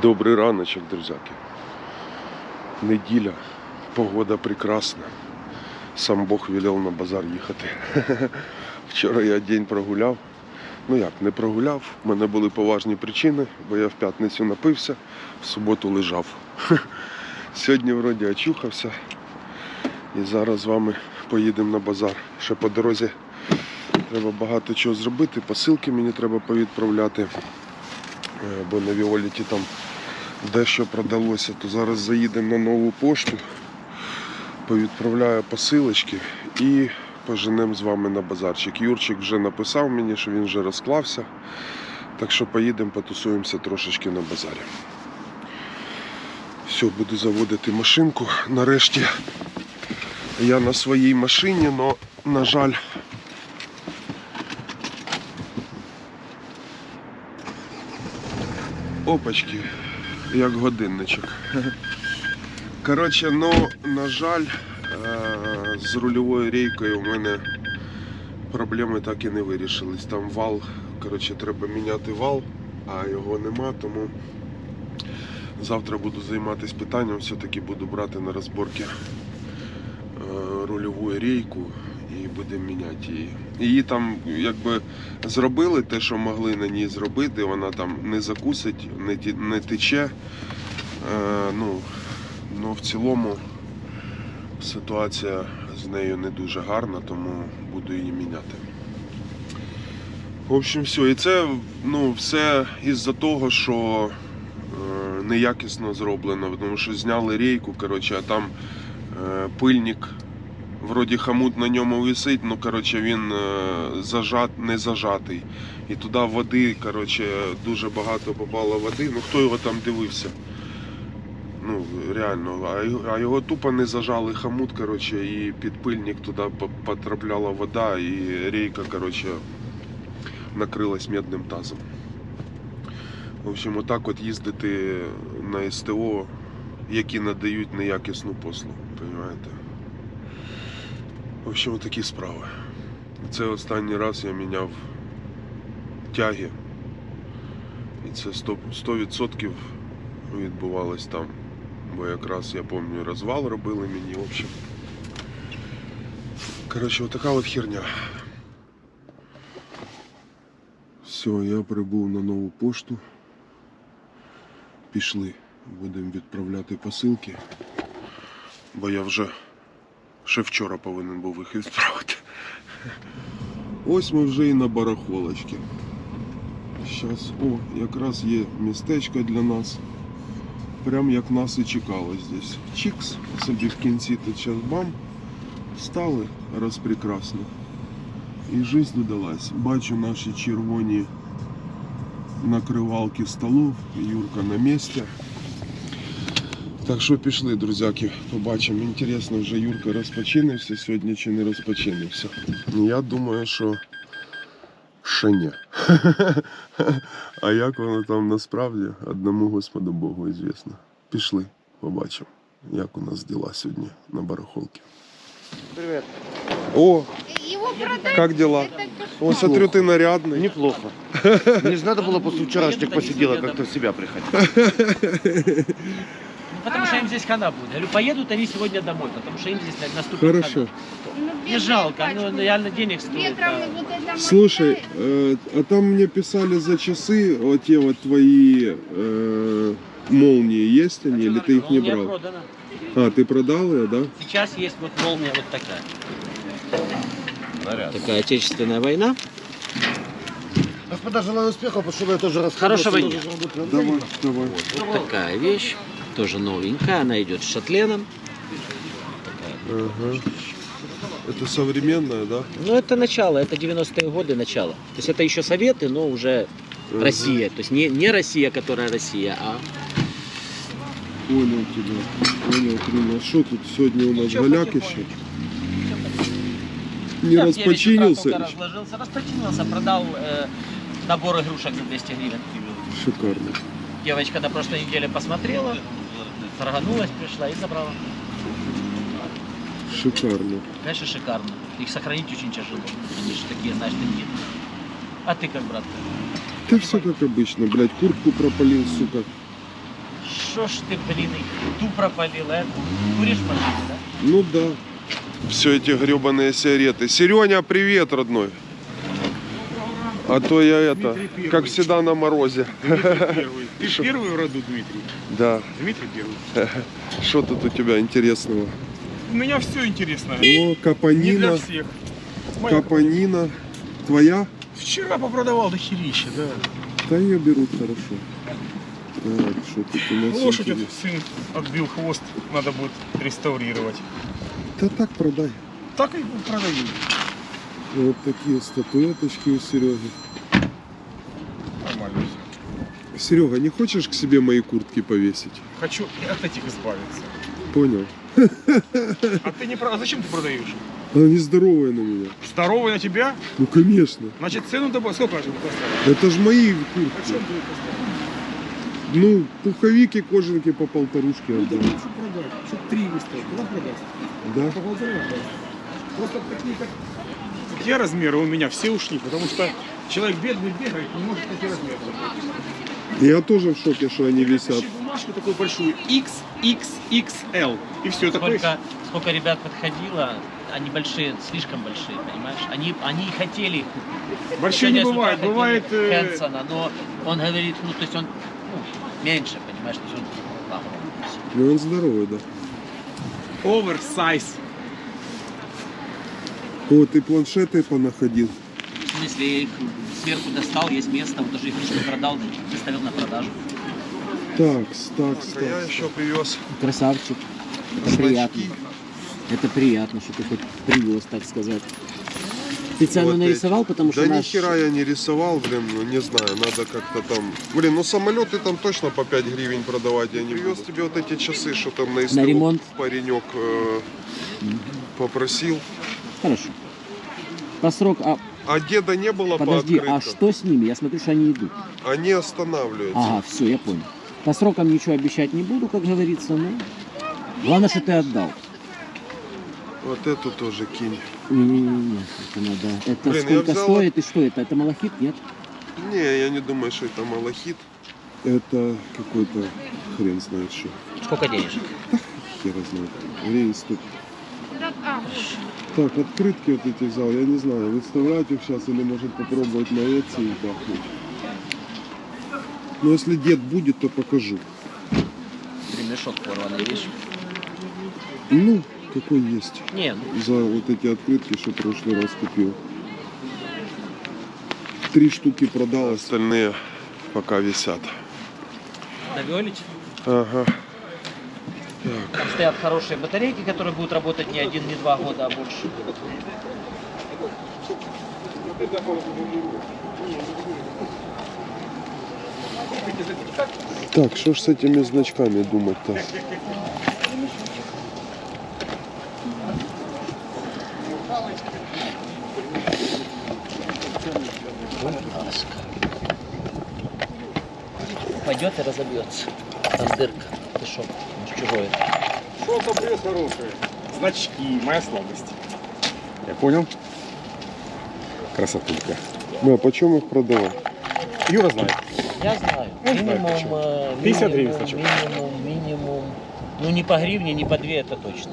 Добрий раночок, друзяки. Неділя, погода прекрасна. Сам Бог велел на базар їхати. Вчора я день прогуляв. Ну як, не прогуляв. У мене були поважні причини, бо я в п'ятницю напився, в суботу лежав. Сьогодні вроді очухався. І зараз з вами поїдемо на базар. Ще по дорозі треба багато чого зробити. Посилки мені треба повідправляти. Е, бо на Віоліті там дещо продалося, то зараз заїдемо на нову пошту, повідправляю посилочки і поженемо з вами на базарчик. Юрчик вже написав мені, що він вже розклався. Так що поїдемо, потусуємося трошечки на базарі. Все, буду заводити машинку. Нарешті я на своїй машині, але, на жаль, Опачки, як годинничок. Коротше, ну, на жаль, е, з рульовою рейкою у мене проблеми так і не вирішились. Там вал, коротше, треба міняти вал, а його нема, тому завтра буду займатися питанням, все-таки буду брати на розборки е, рульову рейку і будемо міняти її. Її там якби зробили те, що могли на ній зробити, вона там не закусить, не, ті- не тече. Е, ну, ну, в цілому ситуація з нею не дуже гарна, тому буду її міняти. В общем, все. І це ну, все із-за того, що е, неякісно зроблено, тому що зняли рейку, коротше, а там е, пильник вроді хамут на ньому висить, ну коротше він е, зажат, не зажатий. І туди води, коротше, дуже багато попало води. Ну хто його там дивився? Ну, реально, а його, тупо не зажали хамут, коротше, і під пильник туди потрапляла вода, і рейка, коротше, накрилась медним тазом. В общем, отак от їздити на СТО, які надають неякісну послугу, розумієте? В общем, такі справи. Це останній раз я міняв тяги. І це 100%, 100% відбувалось там. Бо якраз я пам'ятаю, розвал робили мені, в общем. Коротше, отака от херня. Все, я прибув на нову пошту. Пішли. Будемо відправляти посилки. Бо я вже ще вчора повинен був їх відправити. Ось ми вже і на барахолочці. Зараз, о, якраз є містечко для нас. Прям як нас і чекало здесь. Чікс, собі в кінці тут час бам. Стали раз прекрасно. І жизнь додалась. Бачу наші червоні накривалки столов. Юрка на місці. Так що пішли, друзяки, побачимо. Інтересно, вже Юрка розпочинився сьогодні чи не розпочинився. Я думаю, що ще ні. А як воно там насправді, одному Господу Богу звісно. Пішли, побачимо, як у нас діла сьогодні на барахолці. Привет. О, Его продать як діла? О, смотрю, ти нарядний. Неплохо. Мне же надо было после вчерашних посиделок как-то в себя приходить. Ну, потому что им здесь хана будет. Я говорю, поедут они сегодня домой, потому что им здесь на- наступит Хорошо. хана. Не жалко, ну реально денег стоит. Ветром да. вот это Слушай, мотает. э, а там мне писали за часы, вот те вот твои э, молнии есть они, или ты их не Молния брал? продана. А, ты продал ее, да? Сейчас есть вот молния вот такая. Такая отечественная война. Господа, желаю успехов, потому что я тоже расскажу. Хорошего дня. Давай, давай. Такая вещь. Тоже новенькая. Она идет с шатленом. Ага. Это современная, да? Ну, это начало, это 90-е годы начало. То есть это еще Советы, но уже Ага. Россия. То есть не, не Россия, которая Россия, а Понял тебя. Понял, Крина. Что тут сегодня у нас Ничего, голяк еще? Не утра распочинился разложился, распочинился, продал э, набор игрушек за 200 гривен. Шикарно. Девочка на прошлой неделе посмотрела, торганулась, пришла и забрала. Шикарно. Конечно, шикарно. Их сохранить очень тяжело. Они же такие, знаешь, тонкие. А ты как, брат? Ты все как обычно, блядь, куртку пропалил, сука. что ж ты, блин, и ту пропалил, а? Куришь машину, да? Ну да. Все эти гребаные сигареты. Сереня, привет, родной. А то я это, как всегда на морозе. Первый. Ты Шо? первый в роду, Дмитрий. Да. Дмитрий первый. Что тут у тебя интересного? У меня все интересно. О, Не для капонина. всех. Моя- Капонина. Твоя? Вчера попродавал до херища, да. Да ее берут хорошо. Так, что тут у нас Лошадь интересно? сын отбил хвост, надо будет реставрировать. Да так продай. Так и продаю. Вот такие статуэточки у Сереги. Нормально все. Серега, не хочешь к себе мои куртки повесить? Хочу и от этих избавиться. Понял. А ты не про... А зачем ты продаешь? Она нездоровая на меня. Здоровый на тебя? Ну, конечно. Значит, цену добавь. Сколько же поставил? Это ж мои куртки. чем ты поставил? Ну, пуховики, кожанки по полторушке Ну, да, лучше продать. Чтоб три выставил. Куда продаст? Да? По отдаст. Просто такие, как... Те размеры у меня все ушли, потому что человек бедный бегает, не может такие размеры. Я тоже в шоке, что они висят. бумажку такую большую XXXL. И все. Сколько, сколько ребят подходило, они большие, слишком большие, понимаешь? Они, они хотели их купить. Большие не бывает. Бывает... э, Хэнсона, но он говорит, ну, то есть он ну, меньше, понимаешь, то есть он там, Ну, он здоровый, да. Оверсайз. О, ты планшеты понаходил. В смысле, я их сверху достал, есть место, вот даже их лично продал, выставил на продажу. Такс, такс, такс. Я еще привез Красавчик. Это приятно. Это приятно, что ты хоть привез, так сказать. Специально Вот нарисовал, потому что Да ни наш... хера я не рисовал, блин, ну не знаю, надо как-то там... Блин, ну самолеты там точно по 5 гривен продавать я не Привез тебе вот эти часы, что там на СТО ремонт? паренек э, попросил. Хорошо. По срок... А, А деда не было подожди, по а что с ними? Я смотрю, что они идут. Они останавливаются. Ага, все, я понял. По срокам ничего обещать не буду, как говорится, но... Главное, что ты отдал. Вот эту тоже кинь. Не-не-не, это надо... Это Блин, сколько взял стоит и что это? Это малахит, нет? Не, я не думаю, что это малахит. Это какой-то хрен знает что. Сколько денежек? Хер знает. Время стоит. Так, открытки вот эти взял, я не знаю, выставлять их сейчас или может попробовать на Etsy и бахнуть. Но если дед будет, то покажу. Ремешок порванный, видишь? Ну, какой есть. Не, ну, За вот эти открытки, что в прошлый раз купил. Три штуки продал, остальные пока висят. на Виолете. Ага. Там стоят хорошие батарейки, которые будут работать не один, не два года, а больше. Так, что ж с этими значками думать-то? Пойдет и разобьется. Там дырка. Ты шо? Чужое. Что добрее хорошее? Значки, моя слабость. Я понял? Красотулька. Ну, а почем их продавать? Юра знает. Я знаю. Знаю, Минимум, почему. э, 50 гривен минимум, значок. минимум, минимум. Ну не по гривне, не по две, это точно.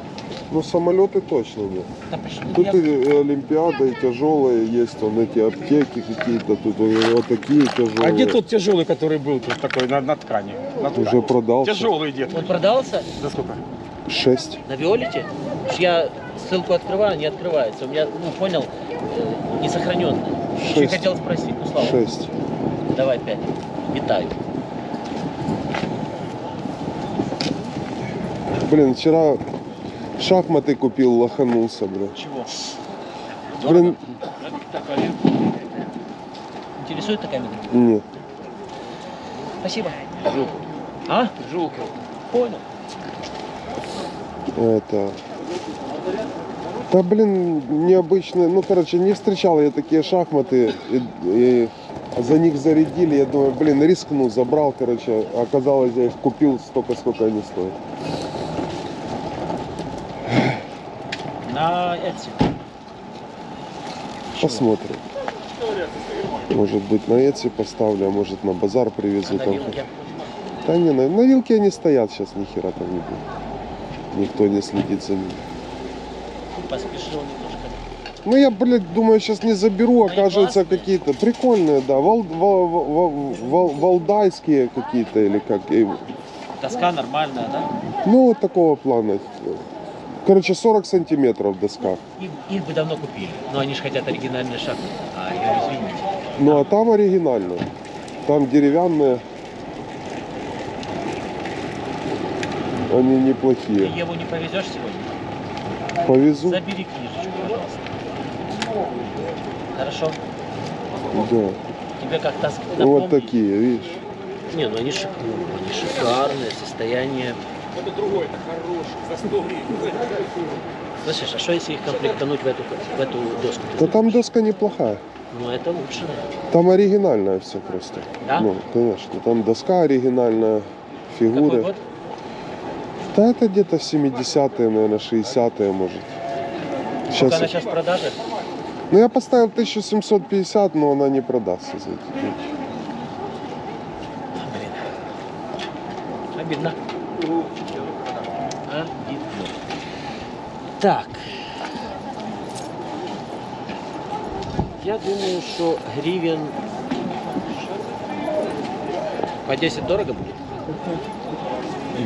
Ну, самолеты точно нет. Да пошли. Тут Я- и Олимпиада, и тяжелые есть, он эти аптеки какие-то, тут э, вот такие тяжелые. А где тот тяжелый, который был тут такой на, на ткани? На ткани. Уже продался. Тяжелый дед. Он продался За сколько? Шесть. на Виолете? Я ссылку открываю, не открывается. У меня, ну понял, э, не сохраненный. Еще хотел спросить, ну слава. Шесть. Давай пять. Витаю. Блин, вчера шахматы купил, лоханулся, блин. Чего? Блин, Интересует такая медаль? нет. Спасибо. А? Жулка. Понял. Это... Да, блин, необычные. Ну, короче, не встречал я такие шахматы. И, и за них зарядили. Я думаю, блин, рискнул, забрал, короче. Оказалось, я их купил столько, сколько они стоят. На Etsy. Посмотрим. Может быть, на Etsy поставлю, а может на базар А привезу. на Там. вилке? Да не, на, на вилке они стоят сейчас, ни хера там не будет. Никто не следит за ними. Поспешил немножко. Ну я, блядь, думаю, сейчас не заберу, Они окажется какие-то прикольные, да, вал, вал- вал- вал- валдайские какие-то или как. Доска нормальная, да? Ну, вот такого плана. Короче, 40 сантиметров доска. Их, их бы давно купили. Но они же хотят оригинальный шаг. А, извините. Ну, а там оригинальные. Там деревянные. Они Ты неплохие. Еву не повезешь сегодня? Повезу. Забери книжечку, пожалуйста. Хорошо? Да. Тебе как таск Вот такие, видишь. Не, ну они, шик... они шикарные, состояние. Это другой, это хороший, за 100 гривен. Слышишь, а что если их комплектануть в эту, в эту доску? ты Да там доска неплохая. Ну это лучше. Там оригинальное все просто. Да? Ну, конечно. Там доска оригинальная, Какой фигуры. год? Да это где-то 70-е, наверное, 60-е, может. Сколько Сейчас... она сейчас в продаже? Ну, я поставил 1750, но она не продастся за эти деньги. Блин. Обидно. Обидно. Так. Я думаю, что гривен по 10 дорого будет?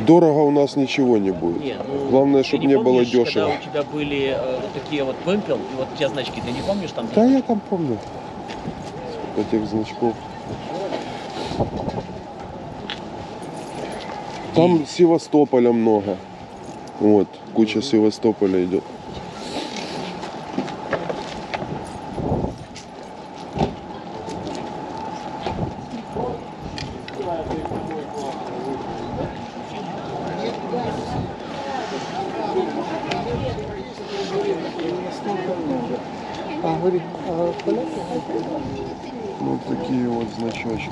Дорого у нас ничего не будет. Не, ну, Главное, чтобы не было помнишь, дешево. Когда у тебя были э, вот такие вот вымпел, и вот тебя значки, ты не помнишь там? Да, я там помню. Этих значков. Там Севастополя много. Вот, куча Севастополя идет. Вот такие вот значочки.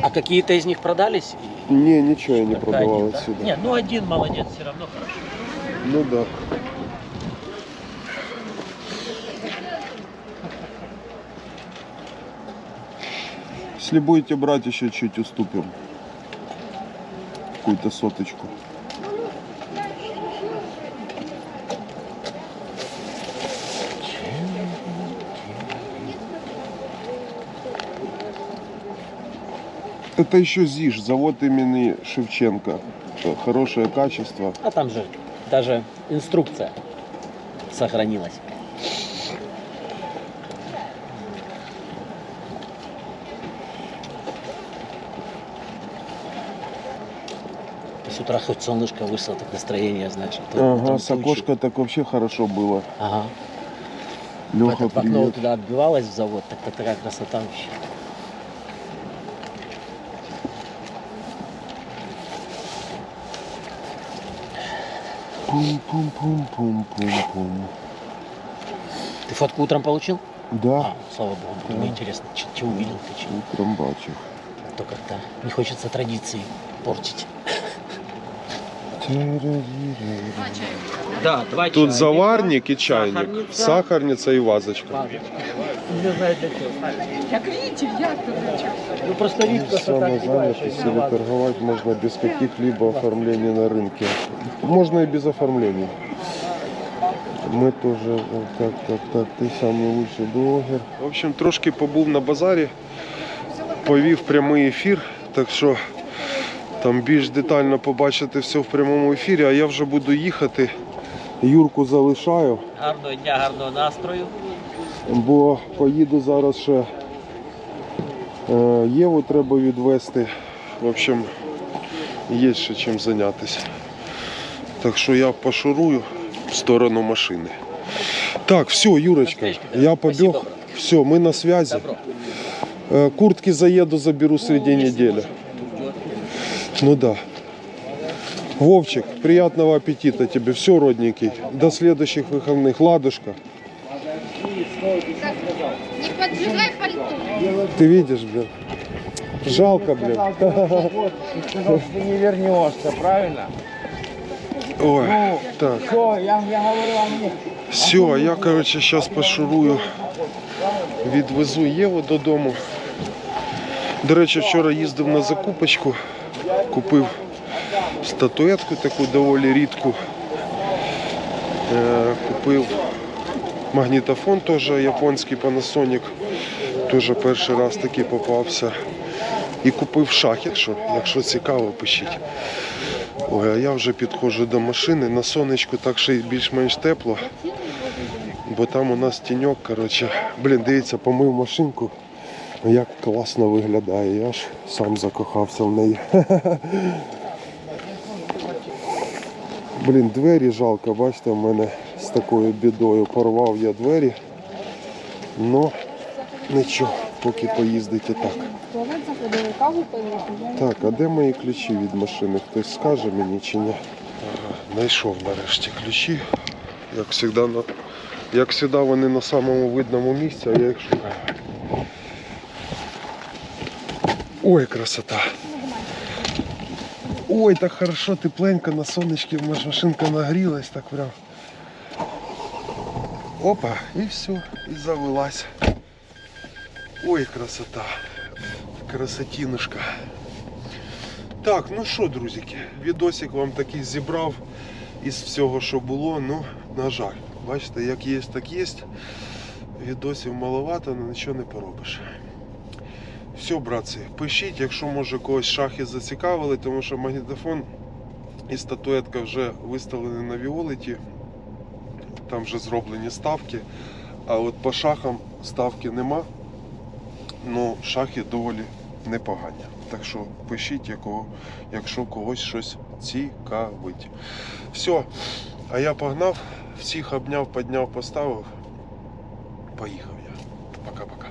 А какие-то из них продались? Не, ничего я не Только продавал один, да? отсюда. Нет, ну один молодец, все равно хорошо. Ну да. Если будете брать, еще чуть уступим. Какую-то соточку. Это еще ЗИЖ, завод имени Шевченко. Э, Хорошее качество. А там же даже инструкция сохранилась. С утра хоть солнышко вышло, так настроение, значит. Ага, с окошка так вообще хорошо было. Ага. Леха, Это окно привет. туда отбивалось в завод, так такая красота вообще. Пум-пум-пум-пум-пум-пум. Ты фотку утром получил? Да, А, слава богу, Да. мне интересно, что, увидел ты, чё? утром бачу. А то как-то не хочется традиции портить. Да, два Тут заварник и чайник, сахарница и вазочка. Не знаю для чего. Як видите, я тут Ну просто видно, что так Самозанятость или торговать можно без каких-либо оформлений на рынке. Можно и без оформлений. Мы тоже, вот так, так, так, ти самий лучший блогер. В общем, трошки побув на базарі, повів прямий ефір, так що там більш детально побачите все в прямому ефірі, а я вже буду їхати. Юрку залишаю. Гарного дня, гарного настрою. Бо поїду зараз ще е, Єву треба відвести. В общем, є ще чим зайнятися. Так що я пошурую в сторону машини. Так, все, Юрочка, я побіг. Все, ми на связи. Е, Куртки заеду, заберу среди недели. Ну да. Вовчик, приятного аппетита тебе. Все, родненький. До следующих выходных. Ладушка. Не поджигай пальто. Ты видишь, блин. Жалко, блин. Ты не вернешься, правильно? Ой, так. Все, я, я говорю, а мне Все, я, короче, сейчас пошурую. Відвезу Єву додому. До речі, вчора їздив на закупочку, купив статуетку таку доволі рідку. Е, Купив магнітофон теж японський Panasonic. Теж перший раз такий попався. І купив шахи, якщо, якщо цікаво, пишіть. Ой, а я вже підходжу до машини. На сонечку так ще більш-менш тепло. Бо там у нас тіньок, коротше. Блін, дивіться, помив машинку. Як класно виглядає, я ж сам закохався в неї. Блін, двері жалко, бачите, в мене такою бідою порвав я двері. Ну, нічого, поки поїздить і так. Так, а де мої ключі від машини? Хтось скаже мені чи ні? Знайшов нарешті ключі. Як завжди, як завжди вони на самому видному місці, а я їх шукаю. Ой, красота. Ой, так хорошо, тепленько на сонечці, маш- машинка нагрілась, так прям. Опа, і все, і завелась. Ой, красота. Красотінушка. Так, ну що, друзики, відосик вам такий зібрав із всього, що було. Ну, на жаль, бачите, як є, так є. Відосів маловато, але нічого не поробиш. Все, братці, пишіть, якщо може когось шахи зацікавили, тому що магнітофон і статуетка вже виставлені на Віолеті. Там вже зроблені ставки. А от по шахам ставки нема. Ну, шахи доволі непогані. Так що пишіть, якщо когось щось цікавить. Все, а я погнав, всіх обняв, підняв, поставив. Поїхав я. Пока-пока.